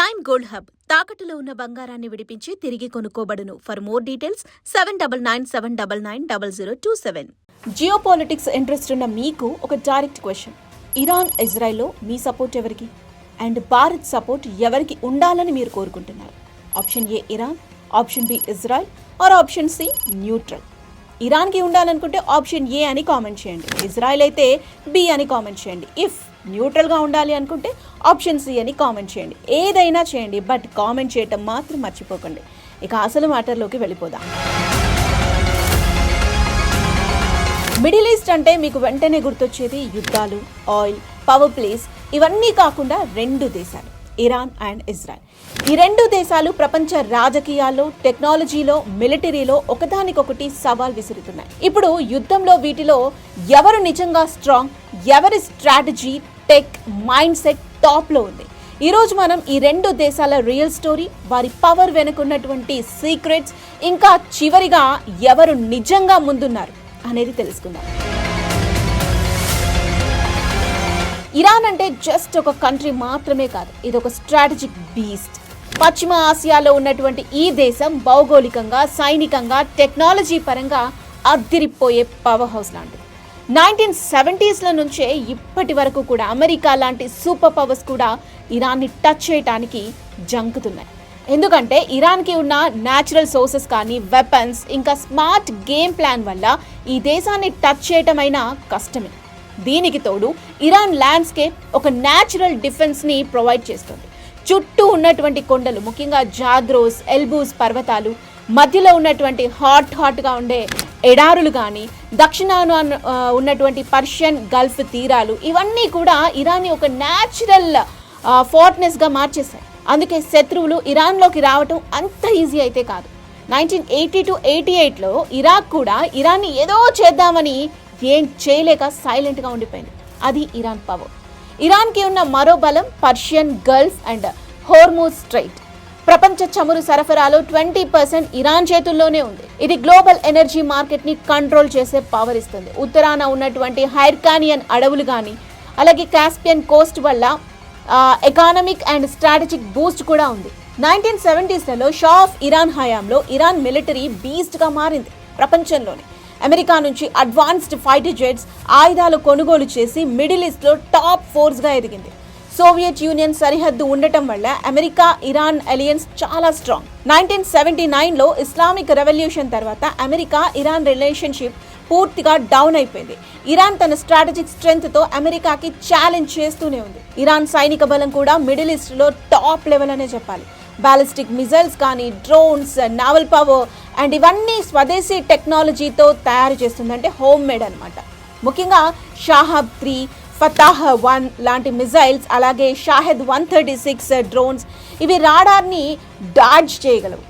Prime gold hub తాకట్టులో ఉన్న బంగారాన్ని విడిపించి తిరిగి కొనుక్కోబడును. For more details seven double nine seven double nine double zero two seven geo politics interest ఉన్న మీకు ఒక డైరెక్ట్ క్వశ్చన్ ఇరాన్ ఇజ్రాయెల్లో మీ సపోర్ట్ ఎవరికి? అండ్ భారత్ సపోర్ట్ ఎవరికి ఉండాలని మీరు కోరుకుంటున్నారు? Option A Iran option B Israel or option C neutral ఇరాన్కి ఉండాలనుకుంటే ఆప్షన్ ఏ అని కామెంట్ చేయండి. ఇజ్రాయెల్ అయితే బి అని కామెంట్ చేయండి. ఇఫ్ న్యూట్రల్గా ఉండాలి అనుకుంటే ఆప్షన్ సి అని కామెంట్ చేయండి. ఏదైనా చేయండి బట్ కామెంట్ చేయటం మాత్రం మర్చిపోకండి. ఇక అసలు మ్యాటర్లోకి వెళ్ళిపోదాం. మిడిల్ ఈస్ట్ అంటే మీకు వెంటనే గుర్తొచ్చేది యుద్ధాలు ఆయిల్ పవర్ ప్లేస్ ఇవన్నీ కాకుండా రెండు దేశాలు ఇరాన్ అండ్ ఇజ్రాయెల్. ఈ రెండు దేశాలు ప్రపంచ రాజకీయాల్లో టెక్నాలజీలో మిలిటరీలో ఒకదానికొకటి సవాల్ విసురుతున్నాయి. ఇప్పుడు యుద్ధంలో వీటిలో ఎవరు నిజంగా స్ట్రాంగ్ ఎవరి స్ట్రాటజీ టెక్ మైండ్ సెట్ టాప్లో ఉంది. ఈరోజు మనం ఈ రెండు దేశాల రియల్ స్టోరీ వారి పవర్ వెనుకున్నటువంటి సీక్రెట్స్ ఇంకా చివరిగా ఎవరు నిజంగా ముందున్నారు అనేది తెలుసుకుందాం. ఇరాన్ అంటే జస్ట్ ఒక కంట్రీ మాత్రమే కాదు ఇది ఒక స్ట్రాటజిక్ బీస్ట్ పశ్చిమ ఆసియాలో ఉన్నటువంటి ఈ దేశం భౌగోళికంగా సైనికంగా టెక్నాలజీ పరంగా అద్దిరిపోయే పవర్ హౌస్ లాంటిది. నైన్టీన్ సెవెంటీస్ల నుంచే ఇప్పటి వరకు కూడా అమెరికా లాంటి సూపర్ పవర్స్ కూడా ఇరాన్ని టచ్ చేయటానికి జంకుతున్నాయి. ఎందుకంటే ఇరాన్కి ఉన్న న్యాచురల్ సోర్సెస్ కానీ వెపన్స్ ఇంకా స్మార్ట్ గేమ్ ప్లాన్ వల్ల ఈ దేశాన్ని టచ్ చేయటమైనా కష్టమే. దీనికి తోడు ఇరాన్ ల్యాండ్స్కేప్ ఒక న్యాచురల్ డిఫెన్స్ని ప్రొవైడ్ చేస్తుంది. చుట్టూ ఉన్నటువంటి కొండలు ముఖ్యంగా జాగ్రోస్ ఎల్బూస్ పర్వతాలు మధ్యలో ఉన్నటువంటి హాట్ హాట్గా ఉండే ఎడారులు కానీ దక్షిణాన ఉన్నటువంటి పర్షియన్ గల్ఫ్ తీరాలు ఇవన్నీ కూడా ఇరాన్ని ఒక న్యాచురల్ ఫోర్ట్నెస్గా మార్చేశాయి. అందుకే శత్రువులు ఇరాన్లోకి రావటం అంత ఈజీ అయితే కాదు. నైన్టీన్ ఎయిటీ టు ఎయిటీ ఎయిట్లో ఇరాక్ కూడా ఇరాన్ని ఏదో చేద్దామని ఏం చేయలేక సైలెంట్గా ఉండిపోయింది. అది ఇరాన్ పవర్ ఇరాన్కి ఉన్న మరో బలం Persian Gulf and Hormuz strait. ప్రపంచ చమురు సరఫరాలో ట్వంటీ పర్సెంట్ ఇరాన్ చేతుల్లోనే ఉంది. ఇది గ్లోబల్ ఎనర్జీ మార్కెట్ని కంట్రోల్ చేసే పవర్ ఇస్తుంది. ఉత్తరాన ఉన్నటువంటి హైర్కానియన్ అడవులు కానీ అలాగే కాస్పియన్ కోస్ట్ వల్ల ఎకానమిక్ అండ్ స్ట్రాటజిక్ బూస్ట్ కూడా ఉంది. నైన్టీన్ సెవెంటీస్లలో షా ఆఫ్ ఇరాన్ హయాంలో ఇరాన్ మిలిటరీ బీస్ట్గా మారింది ప్రపంచంలోనే. అమెరికా నుంచి అడ్వాన్స్డ్ ఫైటర్ జెట్స్ ఆయుధాలు కొనుగోలు చేసి మిడిల్ ఈస్ట్లో టాప్ ఫోర్స్గా ఎదిగింది. సోవియట్ యూనియన్ సరిహద్దు ఉండటం వల్ల అమెరికా ఇరాన్ అలియన్స్ చాలా స్ట్రాంగ్ నైన్టీన్ సెవెంటీ నైన్లో ఇస్లామిక్ రెవల్యూషన్ తర్వాత అమెరికా ఇరాన్ రిలేషన్షిప్ పూర్తిగా డౌన్ అయిపోయింది. ఇరాన్ తన స్ట్రాటజిక్ స్ట్రెంగ్త్తో అమెరికాకి ఛాలెంజ్ చేస్తూనే ఉంది. ఇరాన్ సైనిక బలం కూడా మిడిల్ ఈస్ట్లో టాప్ లెవెల్ అనే చెప్పాలి. బాలిస్టిక్ మిజైల్స్ కానీ డ్రోన్స్ నావల్ పవర్ అండ్ ఇవన్నీ స్వదేశీ టెక్నాలజీతో తయారు చేస్తుంది అంటే హోమ్ మేడ్ అనమాట ముఖ్యంగా షాహబ్ త్రీ ఫతాహ్ వన్ లాంటి మిజైల్స్ అలాగే Shahed one thirty six drones ఇవి రాడార్ని డాడ్జ్ చేయగలవు.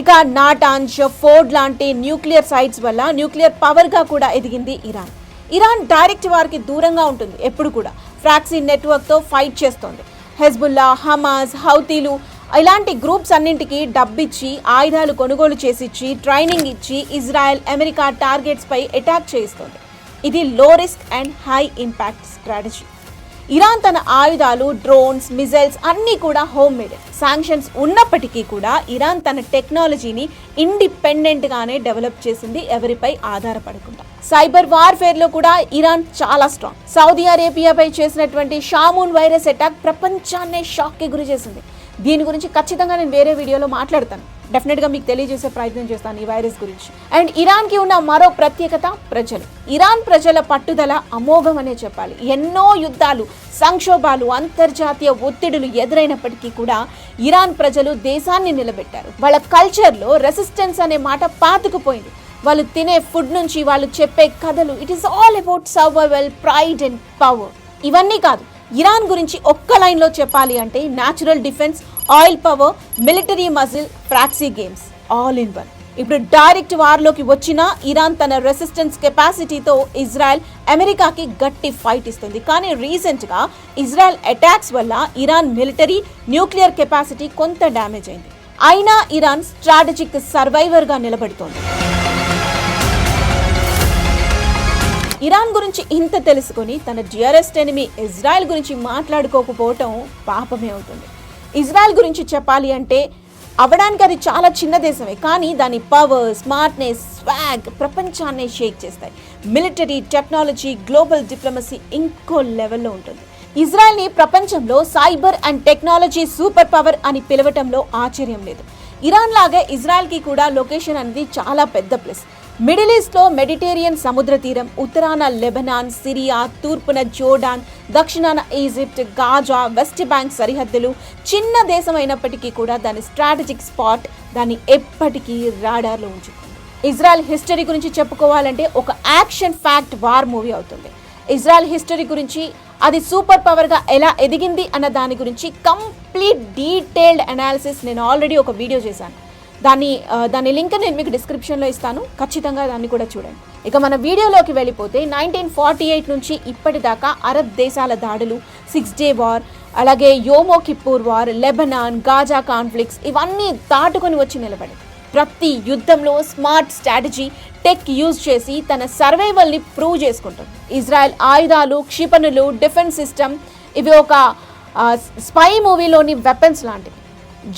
ఇక నాటాంజ్ ఫోర్డ్ లాంటి న్యూక్లియర్ సైట్స్ వల్ల న్యూక్లియర్ పవర్గా కూడా ఎదిగింది ఇరాన్. ఇరాన్ డైరెక్ట్ వారికి దూరంగా ఉంటుంది ఎప్పుడు కూడా. ఫ్రాక్సీ నెట్వర్క్తో ఫైట్ చేస్తోంది. హెజ్బుల్లా హమాస్ హౌతీలు ఇలాంటి గ్రూప్స్ అన్నింటికి డబ్బిచ్చి ఆయుధాలు కొనుగోలు చేసిచ్చి ట్రైనింగ్ ఇచ్చి ఇజ్రాయెల్ అమెరికా టార్గెట్స్పై అటాక్ చేస్తోంది. ఇది low risk and high impact strategy Iran తన ఆయుధాలు డ్రోన్స్ మిజైల్స్ అన్నీ కూడా హోమ్ మేడ్ శాంక్షన్స్ ఉన్నప్పటికీ కూడా ఇరాన్ తన టెక్నాలజీని ఇండిపెండెంట్గానే డెవలప్ చేసింది ఎవరిపై ఆధారపడకుండా. సైబర్ వార్ఫేర్లో కూడా ఇరాన్ చాలా స్ట్రాంగ్ సౌదీ అరేబియాపై చేసినటువంటి షామూన్ వైరస్ అటాక్ ప్రపంచాన్నే షాక్కి గురి చేసింది. దీని గురించి ఖచ్చితంగా నేను వేరే వీడియోలో మాట్లాడతాను. డెఫినెట్గా మీకు తెలియజేసే ప్రయత్నం చేస్తాను ఈ వైరస్ గురించి. అండ్ ఇరాన్కి ఉన్న మరో ప్రత్యేకత ప్రజలు. ఇరాన్ ప్రజల పట్టుదల అమోఘం అనే చెప్పాలి. ఎన్నో యుద్ధాలు సంక్షోభాలు అంతర్జాతీయ ఒత్తిడులు ఎదురైనప్పటికీ కూడా ఇరాన్ ప్రజలు దేశాన్ని నిలబెట్టారు. వాళ్ళ కల్చర్లో రెసిస్టెన్స్ అనే మాట పాతుకుపోయింది. వాళ్ళు తినే ఫుడ్ నుంచి వాళ్ళు చెప్పే కథలు it is all about survival pride and power ఇవన్నీ కాదు. ఇరాన్ గురించి ఒక్క లైన్లో చెప్పాలి అంటే natural defence oil power military muscle proxy games all in one ఇప్పుడు డైరెక్ట్ వార్లోకి వచ్చిన ఇరాన్ తన రెసిస్టెన్స్ కెపాసిటీతో ఇజ్రాయెల్ అమెరికాకి గట్టి ఫైట్ ఇస్తుంది. కానీ రీసెంట్గా ఇజ్రాయెల్ అటాక్స్ వల్ల ఇరాన్ మిలిటరీ న్యూక్లియర్ కెపాసిటీ కొంత డ్యామేజ్ అయింది. అయినా ఇరాన్ స్ట్రాటజిక్ సర్వైవర్గా నిలబడుతోంది. ఇరాన్ గురించి ఇంత తెలుసుకొని తన డియరెస్ట్ ఎనిమి ఇజ్రాయెల్ గురించి మాట్లాడుకోకపోవటం పాపమే అవుతుంది. ఇజ్రాయెల్ గురించి చెప్పాలి అంటే అవడానికి అది చాలా చిన్న దేశమే. కానీ దాని పవర్ స్మార్ట్నెస్ స్వాగ్ ప్రపంచాన్ని షేక్ చేస్తాయి. మిలిటరీ టెక్నాలజీ గ్లోబల్ డిప్లొమసీ ఇంకో లెవెల్లో ఉంటుంది. ఇజ్రాయెల్ని ప్రపంచంలో cyber and technology super power అని పిలవటంలో ఆశ్చర్యం లేదు. ఇరాన్ లాగే ఇజ్రాయెల్కి కూడా లొకేషన్ అనేది చాలా పెద్ద ప్లేస్ మిడిల్ ఈస్ట్లో మెడిటేరియన్ సముద్ర తీరం ఉత్తరాన లెబనాన్ సిరియా తూర్పున జోర్డాన్ దక్షిణాన ఈజిప్ట్ గాజా వెస్ట్ బ్యాంక్ సరిహద్దులు చిన్న దేశం అయినప్పటికీ కూడా దాని స్ట్రాటజిక్ స్పాట్ దాన్ని ఎప్పటికీ రాడార్లో ఉంచుతుంది ఇజ్రాయెల్ హిస్టరీ గురించి చెప్పుకోవాలంటే ఒక యాక్షన్ ఫ్యాక్ట్ వార్ మూవీ అవుతుంది. ఇజ్రాయెల్ హిస్టరీ గురించి అది సూపర్ పవర్గా ఎలా ఎదిగింది అన్న దాని గురించి కంప్లీట్ డీటెయిల్డ్ అనాలిసిస్ నేను ఆల్రెడీ ఒక వీడియో చేశాను. దాన్ని దాని లింక్ నేను మీకు డిస్క్రిప్షన్లో ఇస్తాను. ఖచ్చితంగా దాన్ని కూడా చూడండి. ఇక మన వీడియోలోకి వెళ్ళిపోతే నైన్టీన్ ఫార్టీ ఎయిట్ నుంచి ఇప్పటిదాకా అరబ్ దేశాల దాడులు సిక్స్ డే వార్ అలాగే Yom Kippur war Lebanon Gaza conflicts ఇవన్నీ దాటుకొని వచ్చి నిలబడింది. ప్రతి యుద్ధంలో స్మార్ట్ స్ట్రాటజీ టెక్ యూజ్ చేసి తన సర్వైవల్ని ప్రూవ్ చేసుకుంటుంది. ఇజ్రాయెల్ ఆయుధాలు క్షిపణులు డిఫెన్స్ సిస్టమ్ ఇవి ఒక స్పై మూవీలోని వెపన్స్ లాంటివి.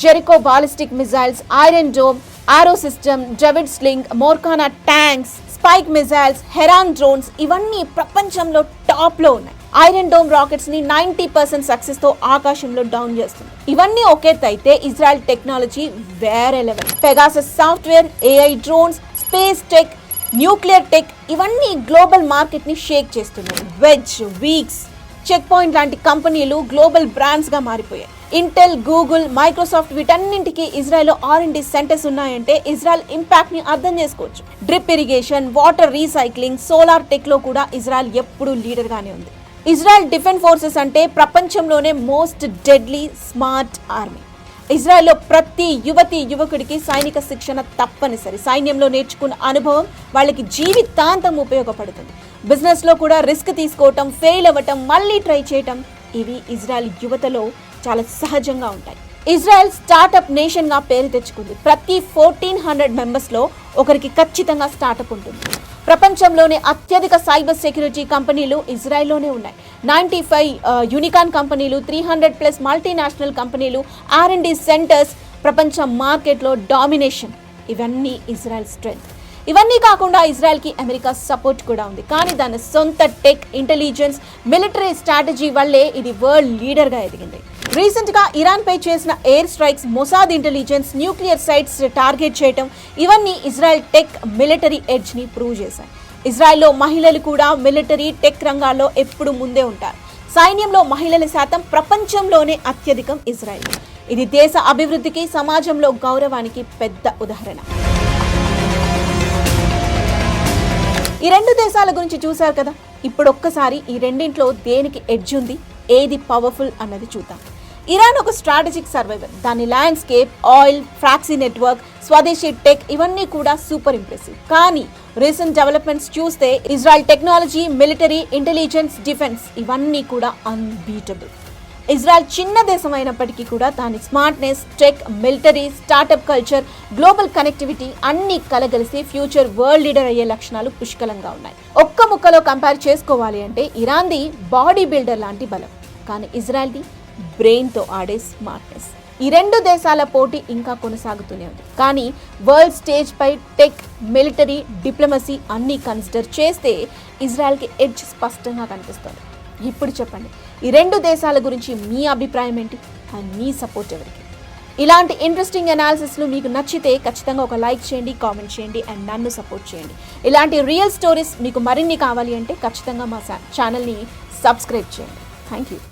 Jericho ballistic missiles iron dome arrow system David sling Merkava tanks spike missiles Heron drones ఇవన్నీ ప్రపంచంలో టాప్లో ఉన్నాయి. ఐరన్ డోమ్ రాకెట్స్ని నైన్టీ పర్సెంట్ సక్సెస్తో ఆకాశంలో డౌన్ చేస్తుంది. ఇవన్నీ ఒకేతైతే ఇజ్రాయెల్ టెక్నాలజీ వేరే level Pegasus software AI drones space tech nuclear tech ఇవన్నీ గ్లోబల్ మార్కెట్ని షేక్ చేస్తున్నాయి. వెజ్ వీక్స్ చెక్ పాయింట్ లాంటి కంపెనీలు గ్లోబల్ బ్రాండ్స్గా మారిపోయాయి. ఇంటెల్ గూగుల్ మైక్రోసాఫ్ట్ వీటన్నింటికి ఇజ్రాయెల్లో ఆర్ అండ్ డి సెంటర్స్ ఉన్నాయంటే ఇజ్రాయెల్ ఇంపాక్ట్ని అర్థం చేసుకోవచ్చు. Drip irrigation water recycling solar టెక్లో కూడా ఇజ్రాయెల్ ఎప్పుడూ లీడర్ గానే ఉంది. ఇజ్రాయెల్ డిఫెన్స్ ఫోర్సెస్ అంటే ప్రపంచంలోనే మోస్ట్ డెడ్లీ స్మార్ట్ ఆర్మీ ఇజ్రాయెల్లో ప్రతి యువతి యువకుడికి సైనిక శిక్షణ తప్పనిసరి. సైన్యంలో నేర్చుకున్న అనుభవం వాళ్ళకి జీవితాంతం ఉపయోగపడుతుంది. బిజినెస్లో కూడా రిస్క్ తీసుకోవటం ఫెయిల్ అవ్వటం మళ్ళీ ట్రై చేయటం ఇవి ఇజ్రాయెల్ యువతలో చాలా సహజంగా ఉంటాయి. ఇజ్రాయెల్ స్టార్టప్ నేషన్గా పేరు తెచ్చుకుంది. ప్రతి ఫోర్టీన్ హండ్రెడ్ మెంబర్స్లో ఒకరికి ఖచ్చితంగా స్టార్టప్ ఉంటుంది. ప్రపంచంలోనే అత్యధిక సైబర్ సెక్యూరిటీ కంపెనీలు ఇజ్రాయెల్లోనే ఉన్నాయి. నైంటీ ఫైవ్ యూనికాన్ కంపెనీలు త్రీ హండ్రెడ్ ప్లస్ మల్టీనేషనల్ కంపెనీలు ఆర్ అండ్ డి సెంటర్స్ ప్రపంచ మార్కెట్లో డామినేషన్. ఇవన్నీ ఇజ్రాయెల్ స్ట్రెంగ్త్. ఇవన్నీ కాకుండా ఇజ్రాయెల్కి అమెరికా సపోర్ట్ కూడా ఉంది. కానీ దాని సొంత టెక్ ఇంటెలిజెన్స్ మిలిటరీ స్ట్రాటజీ వల్లే ఇది వరల్డ్ లీడర్గా ఎదిగింది. రీసెంట్గా ఇరాన్పై చేసిన air strikes Mossad intelligence nuclear sites target చేయటం ఇవన్నీ ఇజ్రాయెల్ టెక్ మిలిటరీ ఎడ్జ్ని ప్రూవ్ చేశాయి. ఇజ్రాయెల్లో మహిళలు కూడా మిలిటరీ టెక్ రంగాల్లో ఎప్పుడు ముందే ఉంటారు. సైన్యంలో మహిళల శాతం ప్రపంచంలోనే అత్యధికం ఇజ్రాయెల్ ఇది దేశ అభివృద్ధికి సమాజంలో గౌరవానికి పెద్ద ఉదాహరణ. ఈ రెండు దేశాల గురించి చూశారు కదా? ఇప్పుడు ఒక్కసారి ఈ రెండింట్లో దేనికి ఎడ్జ్ ఉంది? ఏది పవర్ఫుల్ అన్నది చూద్దాం. ఇరాన్ ఒక స్ట్రాటజిక్ సర్వైవర్ దాని ల్యాండ్స్కేప్ ఆయిల్ ఫ్రాక్సీ నెట్వర్క్ స్వదేశీ టెక్ ఇవన్నీ కూడా సూపర్ ఇంప్రెసివ్ కానీ రీసెంట్ డెవలప్మెంట్స్ చూస్తే Israel technology military intelligence defence ఇవన్నీ కూడా అన్బీటబుల్ ఇజ్రాయెల్ చిన్న దేశం అయినప్పటికీ కూడా దాని smartness tech military startup culture global connectivity అన్ని కలగలిసి ఫ్యూచర్ వరల్డ్ లీడర్ అయ్యే లక్షణాలు పుష్కలంగా ఉన్నాయి. ఒక్క ముక్కలో కంపేర్ చేసుకోవాలి అంటే ఇరాన్ది బాడీ బిల్డర్ లాంటి బలం. కానీ ఇజ్రాయెల్ది బ్రెయిన్తో ఆడే స్మార్ట్నెస్. ఈ రెండు దేశాల పోటీ ఇంకా కొనసాగుతూనే ఉంది. కానీ వరల్డ్ స్టేజ్ పై టెక్ మిలిటరీ డిప్లొమసీ అన్ని కన్సిడర్ చేస్తే ఇజ్రాయెల్కి ఎడ్జ్ స్పష్టంగా కనిపిస్తుంది. ఇప్పుడు చెప్పండి ఈ రెండు దేశాల గురించి మీ అభిప్రాయం ఏంటి? అండ్ మీ సపోర్ట్ ఎవరికి? ఇలాంటి ఇంట్రెస్టింగ్ అనాలిసిస్లు మీకు నచ్చితే ఖచ్చితంగా ఒక లైక్ చేయండి కామెంట్ చేయండి అండ్ నన్ను సపోర్ట్ చేయండి. ఇలాంటి రియల్ స్టోరీస్ మీకు మరిన్ని కావాలి అంటే ఖచ్చితంగా మా ఛానల్ని సబ్స్క్రైబ్ చేయండి. Thank you